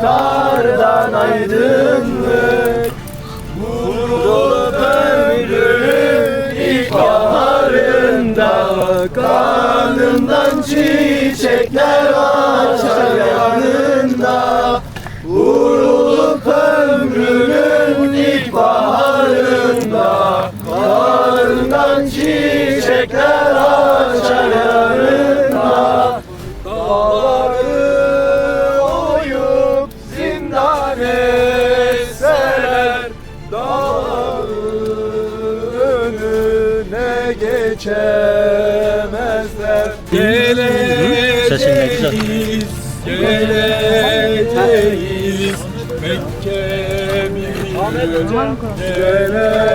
kardan aydınlık. Vurulup ömrümün ilk baharında Kanından çiçekler açar yanında geçemezler. Geleceğiz, geleceğiz. Mekke'mize Geleceğiz